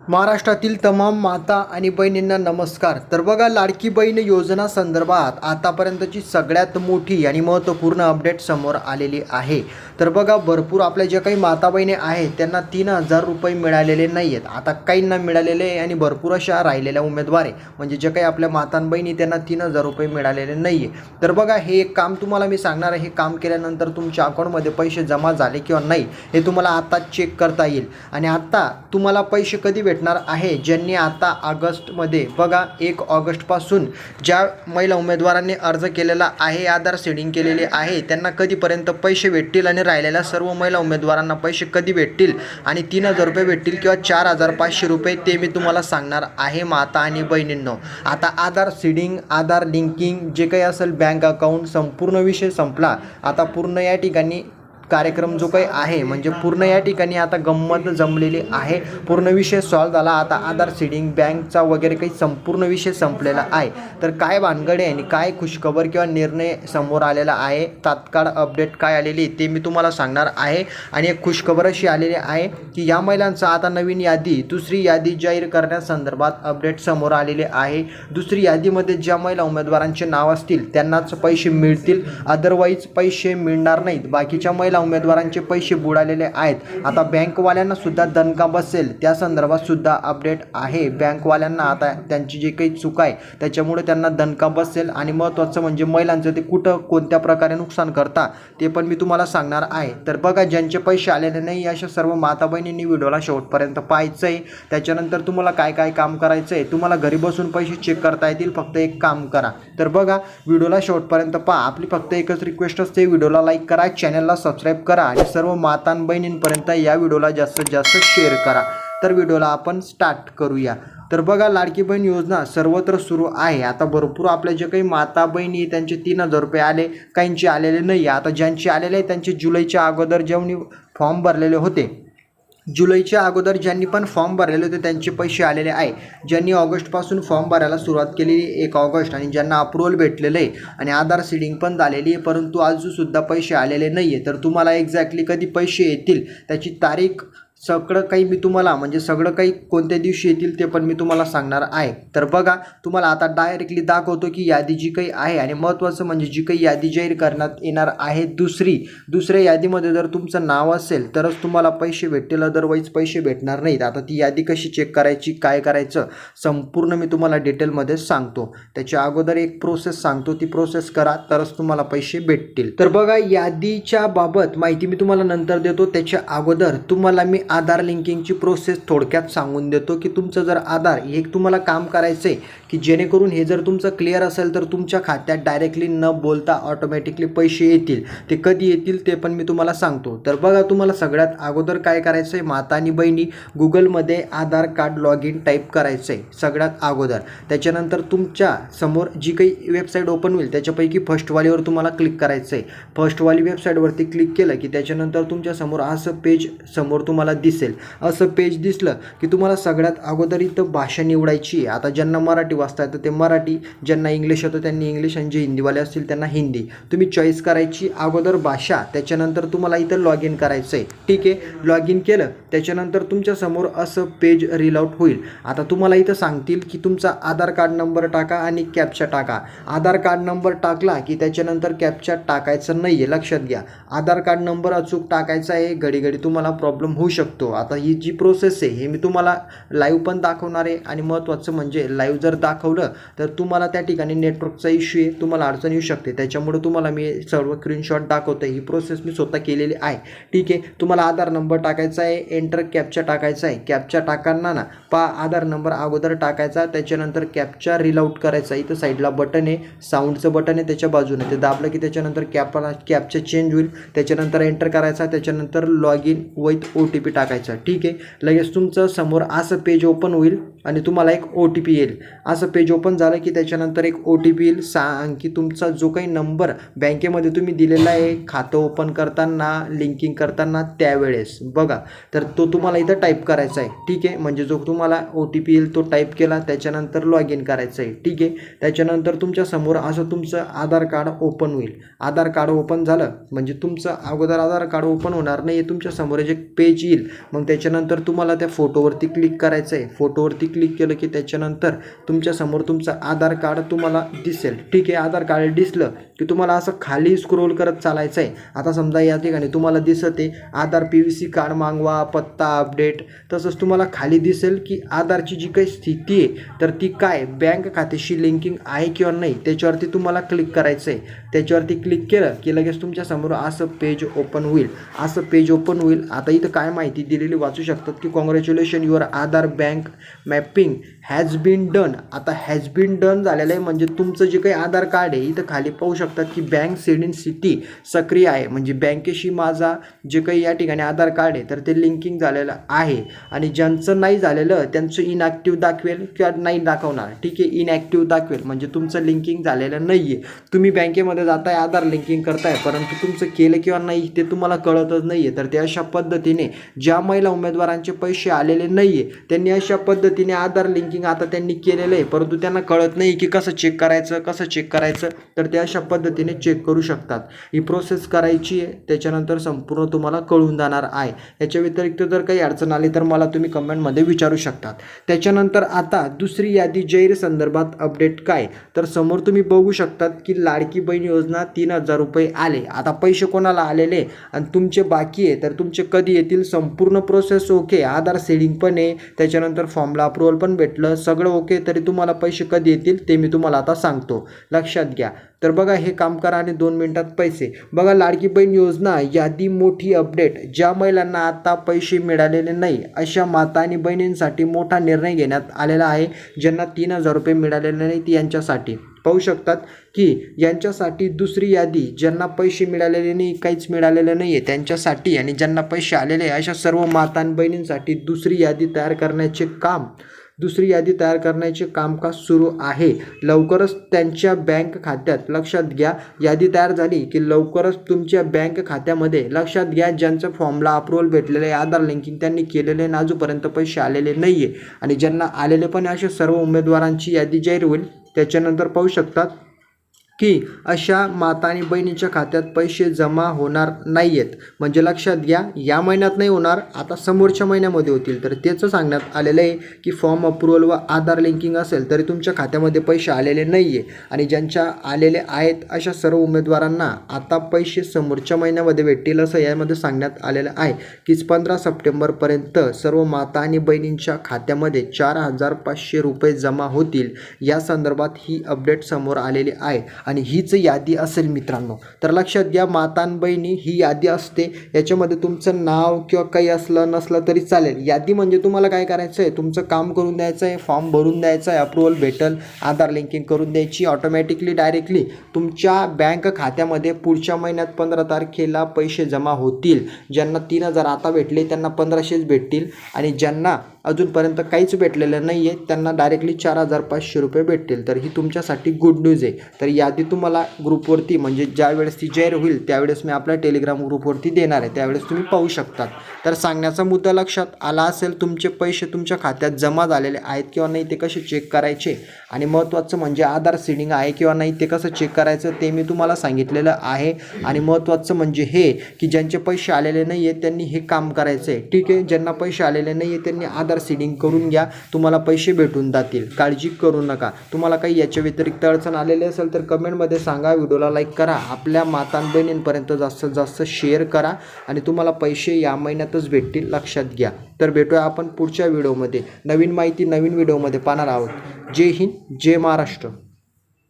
महाराष्ट्रातील तमाम माता आणि बहिणींना नमस्कार. तर बघा लाडकी बहीण योजना संदर्भात आतापर्यंतची सगळ्यात मोठी आणि महत्त्वपूर्ण अपडेट समोर आलेली आहे. तर बघा भरपूर आपल्या ज्या काही माता बहिणी आहेत त्यांना तीन हजार रुपये मिळालेले नाही आहेत आता काहींना मिळालेले आहे आणि भरपूर अशा राहिलेल्या उमेदवार आहे म्हणजे जे काही आपल्या मातां बहिणी त्यांना तीन हजार रुपये मिळालेले नाही आहे तर बघा हे एक काम तुम्हाला मी सांगणार आहे. हे काम केल्यानंतर तुमच्या अकाउंटमध्ये पैसे जमा झाले किंवा नाही हे तुम्हाला आता चेक करता येईल. आणि आत्ता तुम्हाला पैसे कधी भेटणार आहे ज्यांनी आता ऑगस्टमध्ये बघा एक ऑगस्टपासून ज्या महिला उमेदवारांनी अर्ज केलेला आहे आधार सेडिंग केलेली आहे त्यांना कधीपर्यंत पैसे भेटतील आणि राहिलेल्या सर्व महिला उमेदवारांना पैसे कधी भेटतील आणि तीन हजार रुपये भेटतील किंवा चार हजार पाचशे रुपये ते मी तुम्हाला सांगणार आहे माता आणि बहिणींनो. आता आधार सीडिंग आधार लिंकिंग जे काही असेल बँक अकाउंट संपूर्ण विषय संपला. आता पूर्ण या ठिकाणी कार्यक्रम जो काही आहे म्हणजे पूर्ण या ठिकाणी आता गंमत जमलेली आहे. पूर्ण विषय सॉल्व झाला. आता आधार सीडिंग बँकचा वगैरे काही संपूर्ण विषय संपलेला आहे. तर काय भानगड आहे आणि काय खुशखबर किंवा निर्णय समोर आलेला आहे? तात्काळ अपडेट काय आलेली आहे ते मी तुम्हाला सांगणार आहे. आणि एक खुशखबर अशी आलेली आहे की या महिलांचा आता नवीन यादी दुसरी यादी जाहीर करण्यासंदर्भात अपडेट समोर आलेले आहे. दुसरी यादीमध्ये ज्या महिला उमेदवारांचे नाव असतील त्यांनाच पैसे मिळतील. अदरवाईज पैसे मिळणार नाहीत. बाकीच्या महिला उमेदवारांचे पैसे बुडालेले आहेत. आता बँकवाल्यांना सुद्धा दणका बसेल. त्या संदर्भात सुद्धा अपडेट आहे. बँकवाल्यांना आता त्यांची जी काही चूक आहे त्याच्यामुळे त्यांना दणका बसेल. आणि महत्त्वाचं म्हणजे महिलांचं ते कुठं कोणत्या प्रकारे नुकसान करता ते पण मी तुम्हाला सांगणार आहे. तर बघा ज्यांचे पैसे आलेले नाही अशा सर्व माता बहिणींनी व्हिडिओला शेवटपर्यंत पाहायचं आहे त्याच्यानंतर तुम्हाला काय काय काम करायचं आहे तुम्हाला घरी बसून पैसे चेक करता येतील. फक्त एक काम करा. तर बघा व्हिडिओला शेवटपर्यंत पहा. आपली फक्त एकच रिक्वेस्ट असते. व्हिडिओला लाईक करा. चॅनलला सबस्क्राईब करा आणि सर्व मातां बहिणींपर्यंत या व्हिडिओला जास्तीत जास्त शेअर करा. तर व्हिडिओला आपण स्टार्ट करूया. तर बघा लाडकी बहीण योजना सर्वत्र सुरू आहे. आता भरपूर आपल्या जे काही माता बहिणी त्यांचे तीन हजार रुपये आले काहींचे आलेले नाही. आता ज्यांचे आलेले आहे त्यांचे जुलैच्या अगोदर जेवणी फॉर्म भरलेले होते. जुलैच्या अगोदर ज्यांनी पण फॉर्म भरलेले होते त्यांचे पैसे आलेले आहे. ज्यांनी ऑगस्टपासून फॉर्म भरायला सुरुवात केलेली एक ऑगस्ट आणि ज्यांना अप्रुव्हल भेटलेलं आहे आणि आधार सीडिंग पण झालेली आहे परंतु अजूनसुद्धा पैसे आलेले नाही आहे तर तुम्हाला एक्झॅक्टली कधी पैसे येतील त्याची तारीख सगळं काही मी तुम्हाला म्हणजे सगळं काही कोणत्या दिवशी येतील ते पण मी तुम्हाला सांगणार आहे. तर बघा तुम्हाला आता डायरेक्टली दाखवतो की यादी जी काही आहे आणि महत्त्वाचं म्हणजे जी काही यादी जाहीर करण्यात येणार आहे दुसरी. दुसऱ्या यादीमध्ये जर तुमचं नाव असेल तरच तुम्हाला पैसे भेटतील अदरवाईज पैसे भेटणार नाहीत. आता ती यादी कशी चेक करायची काय करायचं संपूर्ण मी तुम्हाला डिटेलमध्ये सांगतो. त्याच्या अगोदर एक प्रोसेस सांगतो ती प्रोसेस करा तरच तुम्हाला पैसे भेटतील. तर बघा यादीच्या बाबत माहिती मी तुम्हाला नंतर देतो. त्याच्या अगोदर तुम्हाला मी आधार लिंकिंगची प्रोसेस थोडक्यात सांगून देतो की तुमचं जर आधार हे तुम्हाला काम करायचं आहे की जेणेकरून हे जर तुमचं क्लिअर असेल तर तुमच्या खात्यात डायरेक्टली न बोलता ऑटोमॅटिकली पैसे येतील. ते कधी येतील ते पण मी तुम्हाला सांगतो. तर बघा तुम्हाला सगळ्यात अगोदर काय करायचं आहे माता आणि बहिणी गुगलमध्ये Aadhaar card log in type करायचं आहे सगळ्यात अगोदर. त्याच्यानंतर तुमच्यासमोर जी काही वेबसाईट ओपन होईल त्याच्यापैकी फर्स्टवालीवर तुम्हाला क्लिक करायचं आहे फर्स्टवाली वेबसाईटवरती क्लिक केलं की त्याच्यानंतर तुमच्यासमोर असं पेज समोर तुम्हाला दिसेल. असं पेज दिसलं की तुम्हाला सगळ्यात अगोदर इथं भाषा निवडायची आहे. आता ज्यांना मराठी वाचता येतं ते मराठी ज्यांना इंग्लिश येतं त्यांनी इंग्लिश आणि जे हिंदीवाले असतील त्यांना हिंदी. तुम्ही चॉईस करायची अगोदर भाषा त्याच्यानंतर तुम्हाला इथं लॉग इन करायचं आहे ठीक आहे? लॉग इन केलं त्याच्यानंतर तुमच्यासमोर असं पेज रील आउट होईल. आता तुम्हाला इथं सांगतील की तुमचा आधार कार्ड नंबर टाका आणि कॅपचा टाका. आधार कार्ड नंबर टाकला की त्याच्यानंतर कॅपचा टाकायचं नाही आहे लक्षात घ्या. आधार कार्ड नंबर अचूक टाकायचा आहे घडी घडी तुम्हाला प्रॉब्लेम होऊ शकतो. आता ही जी प्रोसेस आहे हे मी तुम्हाला लाईव्ह पण दाखवणार आहे आणि महत्त्वाचं म्हणजे लाईव्ह जर दाखवलं तर तुम्हाला त्या ठिकाणी नेटवर्कचा इश्यू आहे तुम्हाला अडचण येऊ शकते. त्याच्यामुळे तुम्हाला मी सर्व स्क्रीनशॉट दाखवतो ही प्रोसेस मी स्वतः केलेली आहे. ठीक आहे तुम्हाला आधार नंबर टाकायचा आहे एंटर कॅपचा टाकायचा आहे. कॅपचा टाकताना ना पा आधार नंबर अगोदर टाकायचा त्याच्यानंतर कॅपचा रिल आउट करायचा. इथं साईडला बटन आहे साऊंडचं बटन आहे त्याच्या बाजूने. ते दाबलं की त्याच्यानंतर कॅपला कॅपचं चेंज होईल. त्याच्यानंतर एंटर करायचा त्याच्यानंतर log in with O T P टाकायचा. ठीक आहे लगेच तुमचं समोर असं पेज ओपन होईल आणि तुम्हाला एक ओ टी पी येईल. असं असं पेज ओपन झालं की त्याच्यानंतर एक ओ टी पी येईल. सांग की तुमचा जो काही नंबर बँकेमध्ये तुम्ही दिलेला आहे खातं ओपन करताना लिंकिंग करताना त्यावेळेस. बघा तर तो तुम्हाला इथं टाईप करायचा आहे. ठीक आहे? म्हणजे जो तुम्हाला ओ टी पी येईल तो टाईप केला त्याच्यानंतर लॉग इन करायचं आहे. ठीक आहे? त्याच्यानंतर तुमच्यासमोर असं तुमचं आधार कार्ड ओपन होईल. आधार कार्ड ओपन झालं म्हणजे तुमचं अगोदर आधार कार्ड ओपन होणार नाही तुमच्यासमोर जे पेज येईल. मग त्याच्यानंतर तुम्हाला त्या फोटोवरती क्लिक करायचं आहे. फोटोवरती क्लिक केलं की त्याच्यानंतर तुमच्यासमोर तुमचं आधार कार्ड तुम्हाला दिसेल. ठीक आहे आधार कार्ड दिसलं की तुम्हाला असं खाली स्क्रोल करत चालायचं आहे आता समजा या ठिकाणी तुम्हाला दिसत आहे Aadhaar P V C card मागवा पत्ता अपडेट तसंच तुम्हाला खाली दिसेल की आधारची जी काही स्थिती आहे तर ती काय? बँक खात्याशी लिंकिंग आहे किंवा नाही त्याच्यावरती तुम्हाला क्लिक करायचं आहे त्याच्यावरती क्लिक केलं की लगेच तुमच्यासमोर असं पेज ओपन होईल. असं पेज ओपन होईल. आता इथं काय माहिती दिलेली वाचू शकतात की congratulation your Aadhaar bank mapping has been done आता हॅज बीन डन झालेलं आहे. म्हणजे तुमचं जे काही आधार कार्ड आहे इथं खाली पाहू शकतात की बँक सेडिंग सिटी सक्रिय आहे. म्हणजे बँकेशी माझा जे काही या ठिकाणी आधार कार्ड आहे तर ते लिंकिंग झालेलं आहे. आणि ज्यांचं नाही झालेलं त्यांचं इनॅक्टिव्ह दाखवेल किंवा नाही दाखवणार. ठीक आहे? इनॅक्टिव्ह दाखवेल. म्हणजे तुमचं लिंकिंग झालेलं नाही आहे तुम्ही बँकेमध्ये जाताय आधार लिंकिंग करताय परंतु तुमचं केलं किंवा नाही ते तुम्हाला कळतच नाही आहे तर ते अशा पद्धतीने ज्या महिला उमेदवारांचे पैसे आलेले नाही आहे त्यांनी अशा पद्धतीने आधार लिंकिंग आता त्यांनी केलेलं आहे. परंतु त्यांना कळत नाही की कसं चेक करायचं कसं चेक करायचं. तर ते अशा पद्धतीने चेक करू शकतात. ही प्रोसेस करायची आहे. त्याच्यानंतर संपूर्ण तुम्हाला कळून जाणार आहे. याच्या व्यतिरिक्त जर काही अडचण आली तर मला तुम्ही कमेंटमध्ये विचारू शकतात. त्याच्यानंतर आता दुसरी यादी जैर संदर्भात अपडेट काय? तर समोर तुम्ही बघू शकतात की लाडकी बहीण योजना तीन हजार रुपये आले. आता पैसे कोणाला आलेले? आणि तुमचे बाकी आहे. तर तुमचे कधी येतील? संपूर्ण प्रोसेस ओके आधार सेडिंग पण आहे. त्याच्यानंतर फॉर्मला अप्रुव्हल पण भेटलं. सगळं ओके तरी तुम्हाला पैसे कधी येतील ते मी तुम्हाला आता सांगतो. लक्षात घ्या. तर बघा हे काम करा आणि दोन मिनिटात पैसे. बघा लाडकी बहीण योजना यादी मोठी अपडेट ज्या महिलांना आता पैसे मिळालेले नाही अशा माता आणि बहिणींसाठी मोठा निर्णय घेण्यात आलेला आहे ज्यांना तीन हजार रुपये मिळालेले नाहीत यांच्यासाठी. पाहू शकतात की यांच्यासाठी दुसरी यादी ज्यांना पैसे मिळालेले नाही काहीच मिळालेलं नाही आहे त्यांच्यासाठी आणि ज्यांना पैसे आलेले आहे अशा सर्व माता आणि बहिणींसाठी दुसरी यादी तयार करण्याचे काम दुसरी यादी तयार करण्याचे कामकाज सुरू आहे. लवकरच त्यांच्या बँक खात्यात लक्षात घ्या. यादी तयार झाली की लवकरच तुमच्या बँक खात्यामध्ये लक्षात घ्या. ज्यांचं फॉर्मला अप्रुव्हल भेटलेलं आहे आधार लिंकिंग त्यांनी केलेले आहे, अजूनपर्यंत पैसे आलेले नाही आहे आणि ज्यांना आलेले पण असे अशा सर्व उमेदवारांची यादी जाहीर होईल. त्याच्यानंतर पाहू शकतात. की अशा माता आणि बहिणीच्या खात्यात पैसे जमा होणार नाही आहेत म्हणजे लक्षात घ्या या महिन्यात नाही होणार आता समोरच्या महिन्यामध्ये होतील. तर त्याचं सांगण्यात आलेलं आहे की फॉर्म अप्रुव्हल व आधार लिंकिंग असेल तरी तुमच्या खात्यामध्ये पैसे आलेले नाही आहे आणि ज्यांच्या आलेले आहेत अशा सर्व उमेदवारांना आता पैसे समोरच्या महिन्यामध्ये भेटतील असं यामध्ये सांगण्यात आलेलं आहे की पंधरा सप्टेंबरपर्यंत सर्व माता आणि बहिणींच्या खात्यामध्ये चार हजार पाचशे रुपये जमा होतील. या संदर्भात ही अपडेट समोर आलेली आहे. आणि हीच यादी असेल मित्रांनो. तर लक्षात घ्या मातान बहिणी ही यादी असते. याच्यामध्ये तुमचं नाव किंवा काही असलं नसलं तरी चालेल. यादी म्हणजे तुम्हाला काय करायचं आहे? तुमचं काम करून द्यायचं आहे फॉर्म भरून द्यायचा आहे अप्रुव्हल भेटल आधार लिंकिंग करून द्यायची ऑटोमॅटिकली डायरेक्टली तुमच्या बँक खात्यामध्ये पुढच्या महिन्यात पंधरा तारखेला पैसे जमा होतील. ज्यांना तीन हजार आता भेटले त्यांना पंधराशेच भेटतील. आणि ज्यांना अजूनपर्यंत काहीच भेटलेलं नाही आहे त्यांना डायरेक्टली चार हजार पाचशे रुपये भेटतील. तर ही तुमच्यासाठी गुड न्यूज आहे. तर यादी तुम्हाला ग्रुपवरती म्हणजे ज्यावेळेस ती जाहीर होईल त्यावेळेस मी आपल्या टेलिग्राम ग्रुपवरती देणार आहे. त्यावेळेस तुम्ही पाहू शकतात. तर सांगण्याचा मुद्दा लक्षात आला असेल तुमचे पैसे तुमच्या खात्यात जमा झालेले आहेत किंवा नाही ते कसे चेक करायचे? आणि महत्त्वाचं म्हणजे आधार सीडिंग आहे किंवा नाही ते कसं चेक करायचं ते मी तुम्हाला सांगितलेलं आहे. आणि महत्त्वाचं म्हणजे हे की ज्यांचे पैसे आलेले नाही आहेत त्यांनी हे काम करायचं आहे ठीक आहे? ज्यांना पैसे आलेले नाही आहे त्यांनी आधार सीडिंग करून घ्या तुम्हाला पैसे भेटून जातील. काळजी करू नका. तुम्हाला काही याच्या व्यतिरिक्त अडचण आलेली असेल तर कमेंटमध्ये सांगा. व्हिडिओला लाईक करा. आपल्या माता बहिणींपर्यंत जास्तीत जास्त शेअर करा आणि तुम्हाला पैसे या महिन्यातच भेटतील लक्षात घ्या. तर भेटूया आपण पुढच्या व्हिडिओमध्ये नवीन माहिती नवीन व्हिडिओमध्ये पाहणार आहोत. जय हिंद जय महाराष्ट्र.